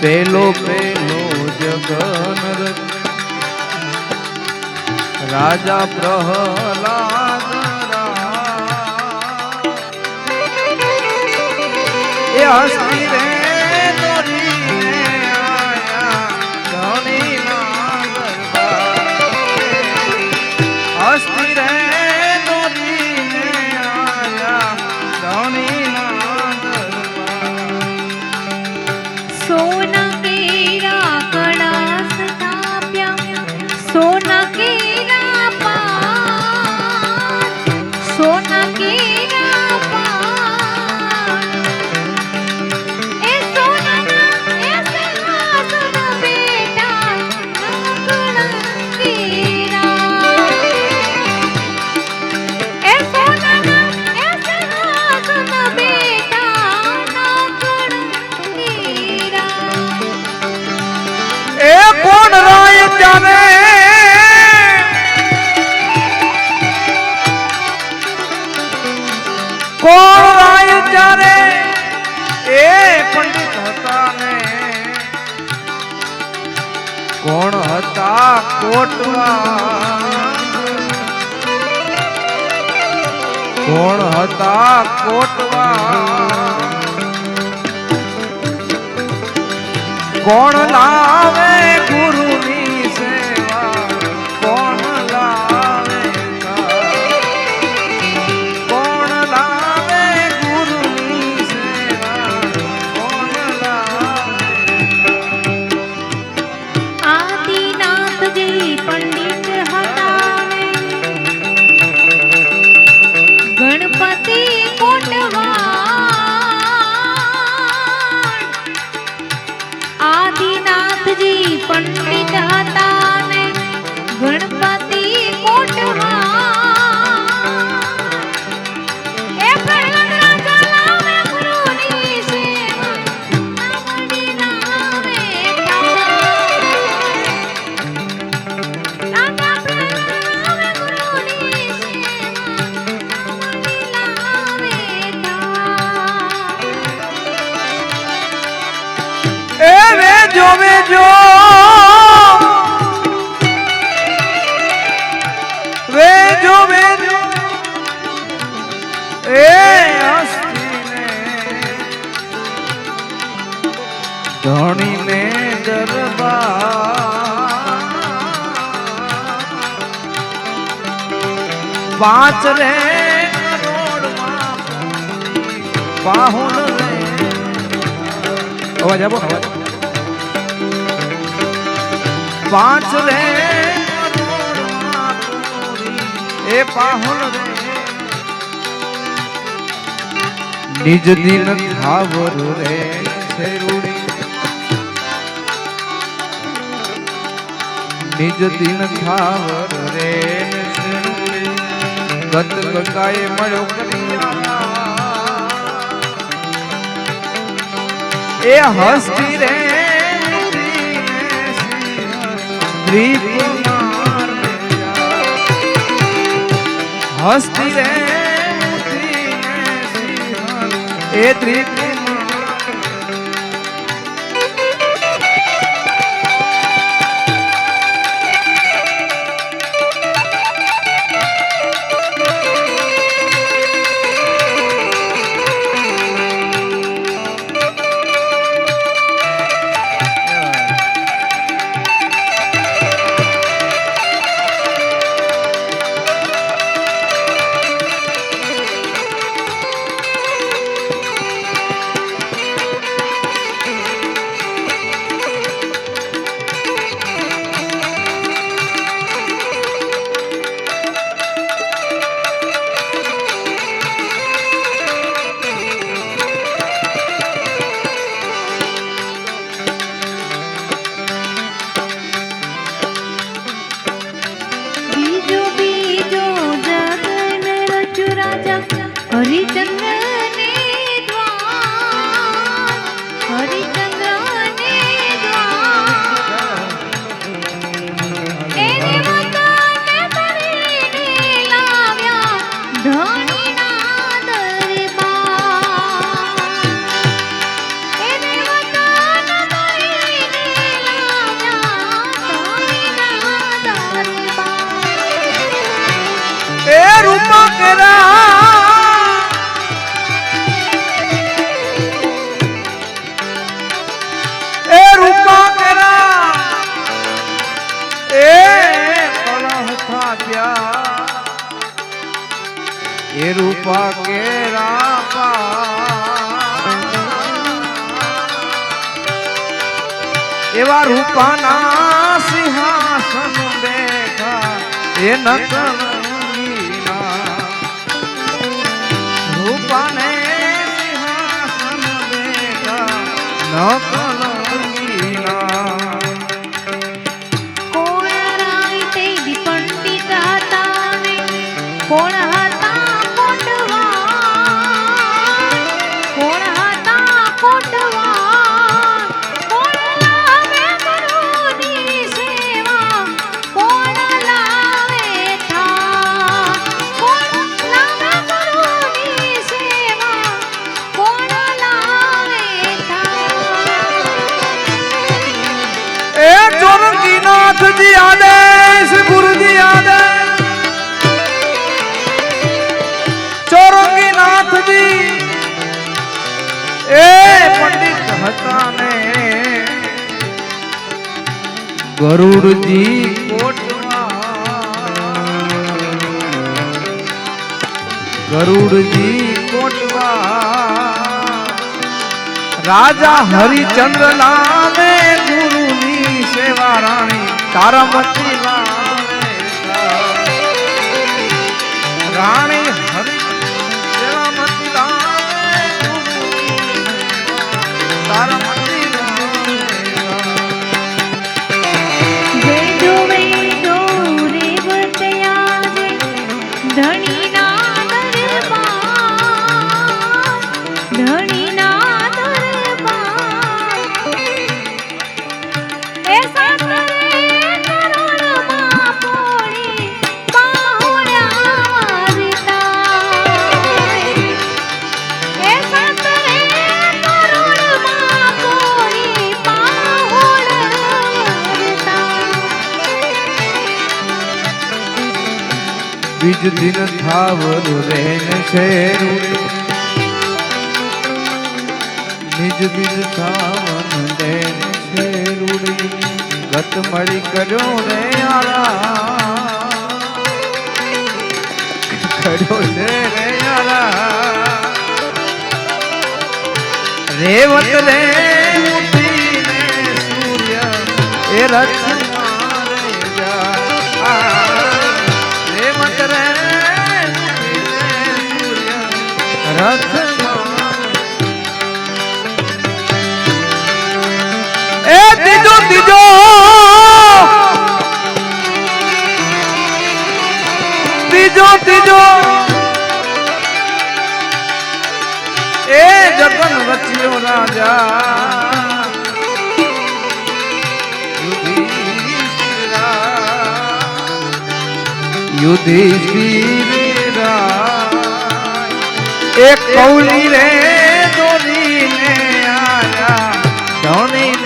પેલો પેલો જગન રાજા પ્રહલાદ એ હસ્ત કોટવા. કોણ હતા કોટવા? કોણ લાવે ગુરુ દરબાર. પાંચ રે પાહુન રે. અવાજ આપો પાંચ રે એ પાહુન રે. નિજ દિન થાવર રે, છેરુડી. નિજ દિન ખાવર રે ગત ગકાએ મળ્યો એ હસ્તી રે હસ્તી રે એ ત્રિપુર ભાના સિંહાસન બેઠા એ નકલ રૂપાને સિંહાસન બેઠા નકલ ગરુડજી કોટવા. રાજા હરિચંદ્ર લાવે ગુરુની સેવા રાણી તારામતી રાણી હરિ સેવામતી તારામતી જ દિન થાવરું રેન શેરું. નિજ દિન થાવન રેન શેરું. ગત મળી કર્યો રે આલા કર્યો રે આલા રેવત રે સૂર્ય એ રથ એ ત્રીજો ત્રીજો! ત્રીજો ત્રીજો! એ જગન રચ્યો રાજા. યુધિષ્ઠિર એક કૌલી રે દોરી ને આયા ધોની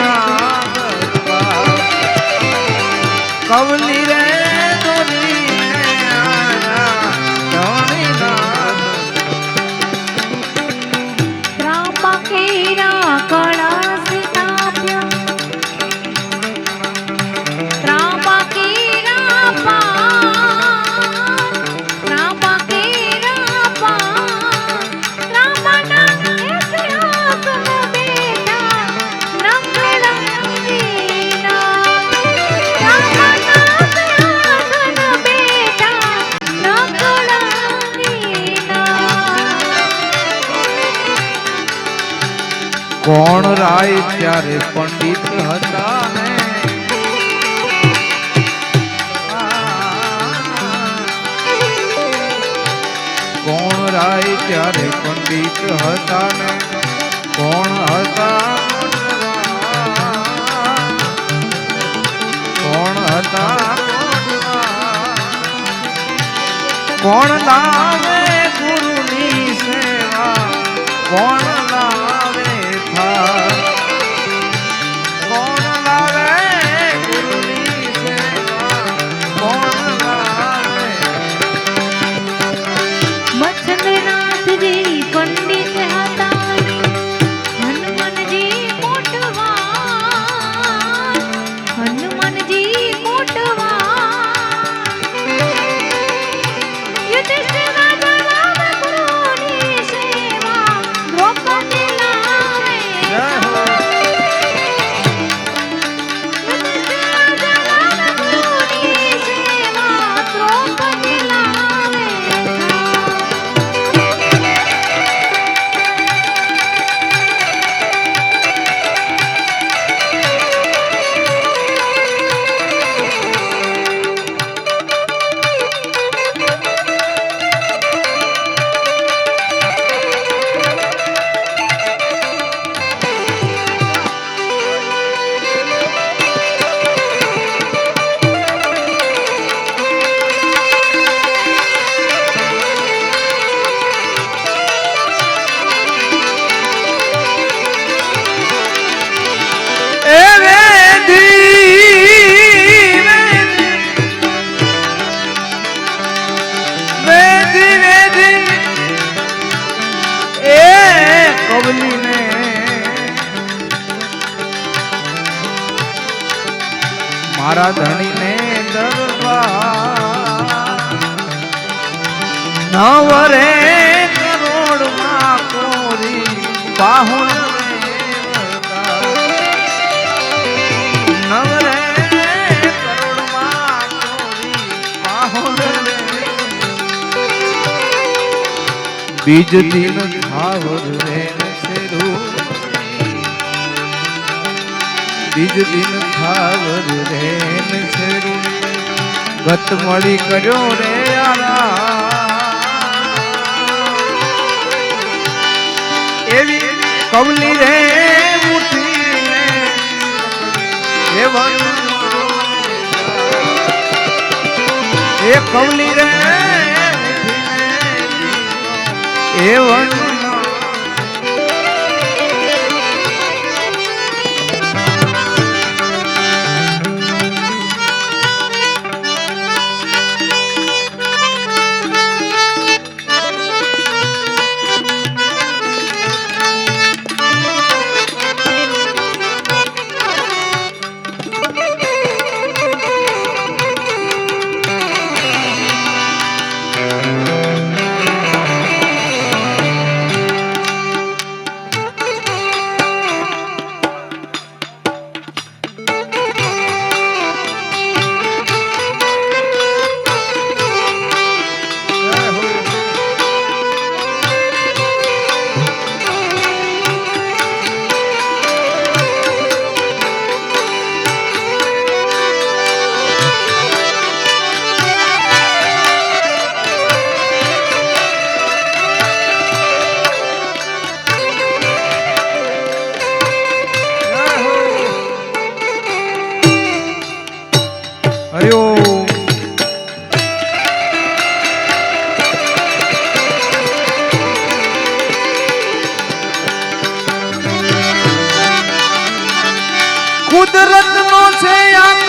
સદા બીજ દિન ખાવર રેણ શેરુ બીજ દિન ખાવર રેણ શેરુ ગત મળી કર્યો રે એવી કમલી રે ઉઠી એ કમલી રે એવન કુદરત નો છે આ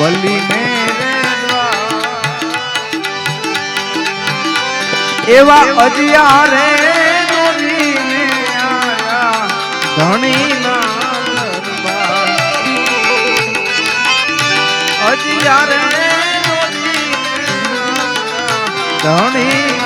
બલી એવા અજિયા રે ધણી અજિયા રે ધણી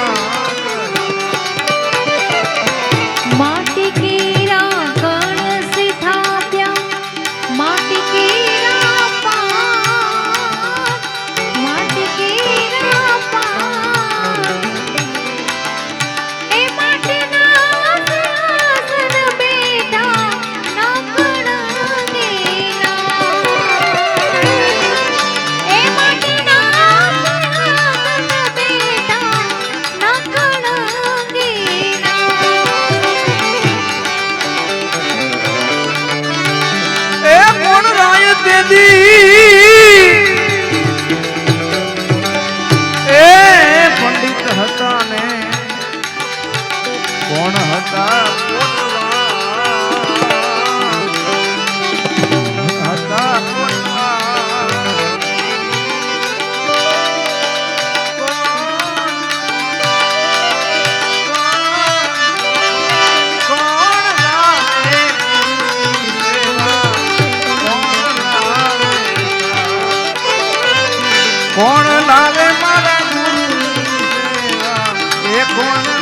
Morning.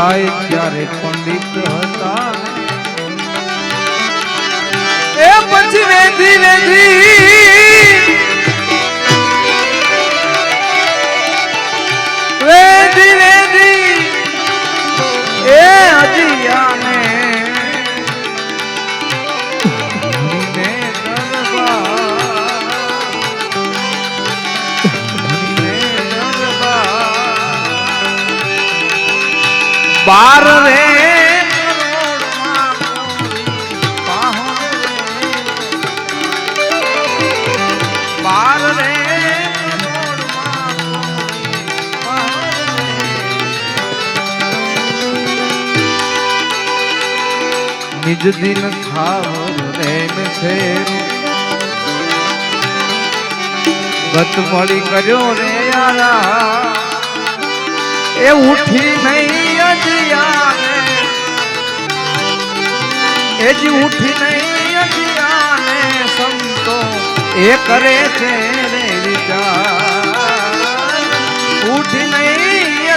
જાય ત્યારે પંડિત હતા? એ પછી વેધી વેધી બાર રે બાર રે. નિજ દિન ખાવ રેન છે ગત કર્યો રે યારા એ ઉઠી નહીં એ જ ઉઠી નહીં અજિયાને સંતો એ કરે છે રે વિચાર. ઉઠી નહીં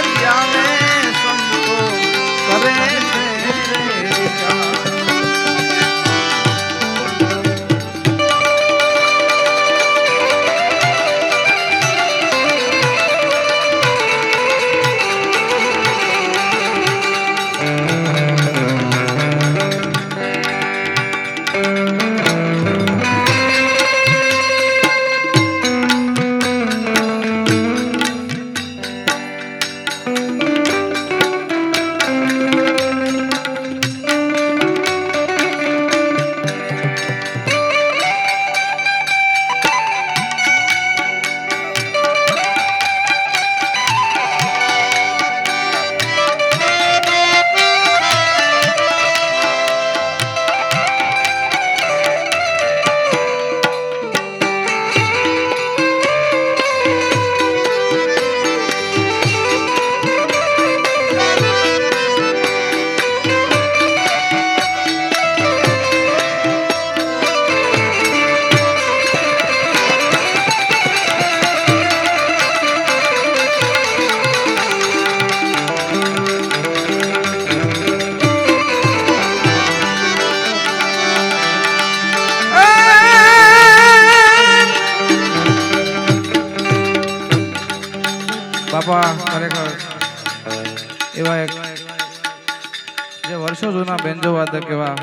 જે વર્ષો જૂના બેન્જો વાદક એવા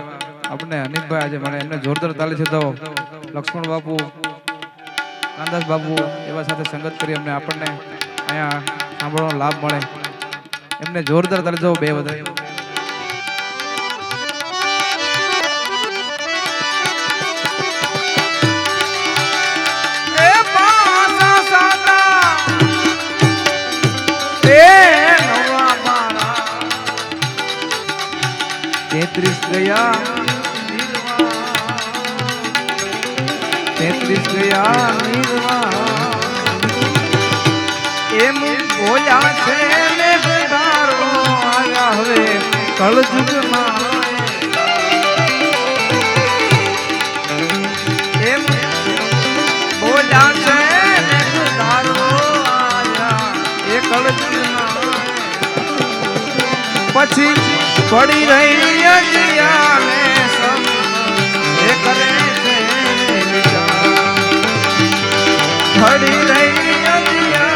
આપણે હનીફભાઈ આજે મને એમને જોરદાર તાલી છે તો લક્ષ્મણ બાપુ કાનદાસ બાપુ એવા સાથે સંગત કરી અમને આપણને અહીંયા સાંભળવાનો લાભ મળે. એમને જોરદાર તાલી દો બે વધારે. ગયા તેત્રીસ ગયા એમ બોલ્યા છે ને સુધારો હવે કળજુગમાં એમ બોલ્યા છે ને કળજુગમાં પછી પડી રહી અજિયાને એ રહી અજિયાને